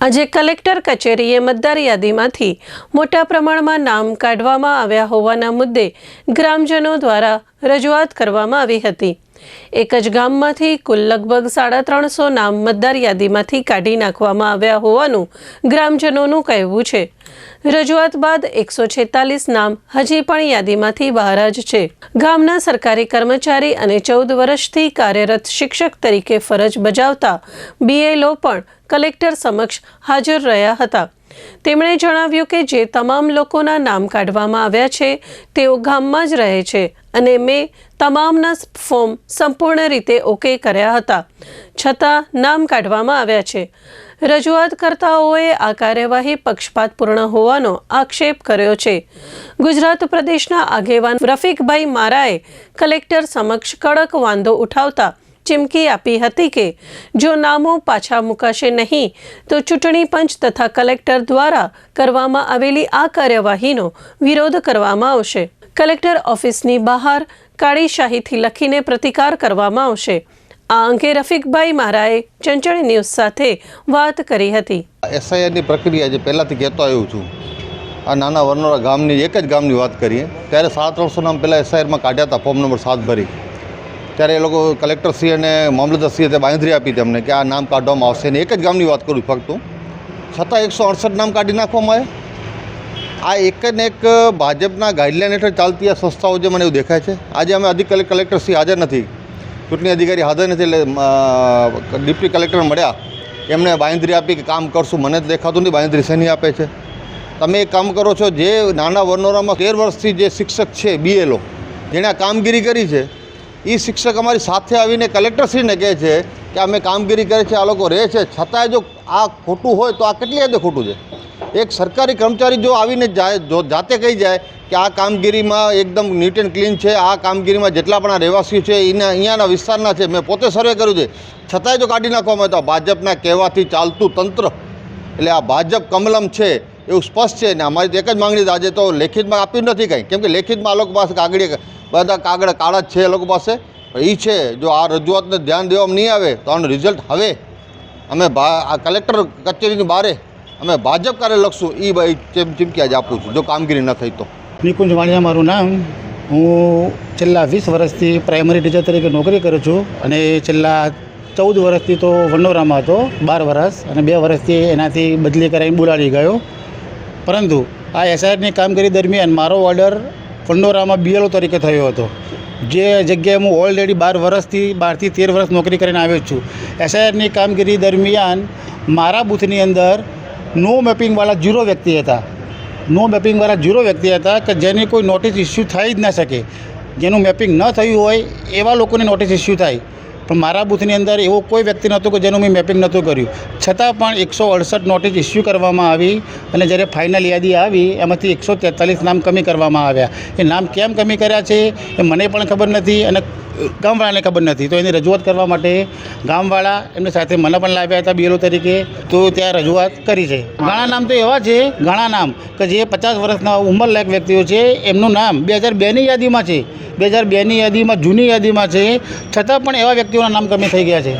આજે કલેક્ટર કચેરીએ મતદાર યાદીમાંથી મોટા પ્રમાણમાં નામ કાઢવામાં આવ્યા હોવાના મુદ્દે ગ્રામજનો દ્વારા રજૂઆત કરવામાં આવી હતી. એક જ ગામમાંથી કુલ લગભગ સાડા ત્રણસો નામ મતદાર યાદીમાંથી કાઢી નાખવામાં આવ્યા હોવાનું ગ્રામજનોનું કહેવું છે. રજૂઆત બાદ એકસો છેતાલીસ નામ હજી પણ યાદીમાંથી બહાર જ છે. ગામના સરકારી કર્મચારી અને ચૌદ વર્ષથી કાર્યરત શિક્ષક તરીકે ફરજ બજાવતા બીએલઓ પણ કલેક્ટર સમક્ષ હાજર રહ્યા હતા. તેમણે જણાવ્યું કે જે તમામ લોકોના નામ કાઢવામાં આવ્યા છે, તેઓ ગામમાં જ રહે છે અને મેં તમામના ફોર્મ સંપૂર્ણ રીતે ઓકે કર્યા હતા. છતાં નામ કાઢવામાં આવ્યા છે. રજૂઆત કરતાઓએ આ કાર્યવાહી પક્ષપાતપૂર્ણ હોવાનો આક્ષેપ કર્યો છે. ગુજરાત પ્રદેશના આગેવાન રફીકભાઈ મારાએ કલેક્ટર સમક્ષ કડક વાંધો ઉઠાવતા ચીમકી આપી હતી કે જો નામો પાછા મુકાશે નહીં, તો ચૂંટણી પંચ તથા કલેક્ટર દ્વારા કરવામાં આવેલી આ કાર્યવાહીનો વિરોધ કરવામાં આવશે. કલેક્ટર ઓફિસની બહાર કાળી શાહીથી લખીને પ્રતિકાર કરવામાં આવશે. આ અંગે રફીકભાઈ મારાએ ચંચળ ન્યૂઝ સાથે વાત કરી હતી. એસઆઈઆરની પ્રક્રિયા જે પહેલાંથી કહેતો આવ્યો છું, આ નાના વરનોરા ગામની એક જ ગામની વાત કરીએ, ત્યારે સાત ત્રણસો નામ પહેલાં એસઆઈઆરમાં કાઢ્યા હતા, ફોર્મ નંબર સાત ભરી. ત્યારે એ લોકો કલેક્ટરશ્રી અને મામલતદારશ્રીએ તે બાંધરી આપી તેમને કે આ નામ કાઢવામાં આવશે ને એક જ ગામની વાત કરું ફક્ત છતાં એકસો અડસઠ નામ કાઢી નાખવામાં આવે. આ એક ને એક ભાજપના ગાઈડલાઇન હેઠળ ચાલતી આ સંસ્થાઓ જે મને એવું દેખાય છે. આજે અમે અધિક કલેક્ટરશ્રી હાજર નથી. ચૂંટણી અધિકારી હાજર નથી એટલે ડિપ્ટી કલેક્ટર મળ્યા. એમણે બાંધરી આપી કે કામ કરશું. મને દેખાતું નહીં બાંધરી શેની આપે છે? તમે એક કામ કરો છો, જે નાના વરનોરામાં તેર વર્ષથી જે શિક્ષક છે બીએલઓ જેણે આ કામગીરી કરી છે એ શિક્ષક અમારી સાથે આવીને કલેક્ટરશ્રીને કહે છે કે અમે કામગીરી કરે છે, આ લોકો રહે છે. છતાંય જો આ ખોટું હોય તો આ કેટલી હદે ખોટું છે? એક સરકારી કર્મચારી જો આવીને જાય, જો જાતે કહી જાય કે આ કામગીરીમાં એકદમ નીટ એન્ડ ક્લીન છે, આ કામગીરીમાં જેટલા પણ આ રહેવાસીઓ છે એના અહીંયાના વિસ્તારના છે, મેં પોતે સર્વે કર્યું છે. છતાંય જો કાઢી નાખવામાં આવે તો ભાજપના કહેવાથી ચાલતું તંત્ર, એટલે આ ભાજપ કમલમ છે એવું સ્પષ્ટ છે ને અમારી એક જ માંગણી આજે તો લેખિતમાં આપ્યું નથી કંઈ. કેમ કે લેખિતમાં આ લોકો પાસે કાગળી બધા કાગળ કાળા છે એ લોકો પાસે. એ છે, જો આ રજૂઆતને ધ્યાન દેવામાં નહીં આવે, તો આનું રિઝલ્ટ હવે. અમે આ કલેક્ટર કચેરીની બારે અમે ભાજપ કાર્ય લખશું એ ભાઈ ચીમ, ચીમકી આજે આપું છું, જો કામગીરી ન થઈ તો. નિકુંજ વાણિયા, મારું નામ. હું છેલ્લા વીસ વર્ષથી પ્રાઇમરી ટીચર તરીકે નોકરી કરું છું અને છેલ્લા ચૌદ વર્ષથી તો વનોરામાં હતો, બાર વર્ષ. અને બે વર્ષથી એનાથી બદલી કરાવીને બોલાડી ગયો. પરંતુ આ એસઆઈઆરની કામગીરી દરમિયાન મારો ઓર્ડર ફંડોરામાં બીએલઓ તરીકે થયો હતો. જે જગ્યાએ હું ઓલરેડી બાર વર્ષથી, બારથી તેર વર્ષ નોકરી કરીને આવ્યો છું. એસઆઈઆરની કામગીરી દરમિયાન મારા બૂથની અંદર નો મેપિંગવાળા ઝીરો વ્યક્તિ હતા. નો મેપિંગવાળા ઝીરો વ્યક્તિ હતા કે જેની કોઈ નોટિસ ઇસ્યુ થઈ જ ન શકે. જેનું મેપિંગ ન થયું હોય એવા લોકોને નોટિસ ઇસ્યુ થાય. પણ મારા બૂથની અંદર એવો કોઈ વ્યક્તિ નહોતો કે જેનું મેં મેપિંગ નહોતું કર્યું. છતાં પણ એકસો અડસઠ નોટિસ ઇસ્યુ કરવામાં આવી. અને જ્યારે ફાઇનલ યાદી આવી, એમાંથી એકસો તેતાલીસ નામ કમી કરવામાં આવ્યા. એ નામ કેમ કમી કર્યા છે, એ મને પણ ખબર નથી અને ગામવાળાને ખબર નથી. તો એની રજૂઆત કરવા માટે ગામવાળા એમની સાથે મને પણ લાવ્યા હતા બીએલઓ તરીકે. તો ત્યાં રજૂઆત કરી છે. ઘણા નામ તો એવા છે ઘણા નામ, કે જે પચાસ વર્ષના ઉંમરલાયક વ્યક્તિઓ છે, એમનું નામ બે હજાર બેની યાદીમાં છે. બે હજાર બેની યાદીમાં, જૂની યાદીમાં છે. છતાં પણ એવા વ્યક્તિઓના નામ કમી થઈ ગયા છે.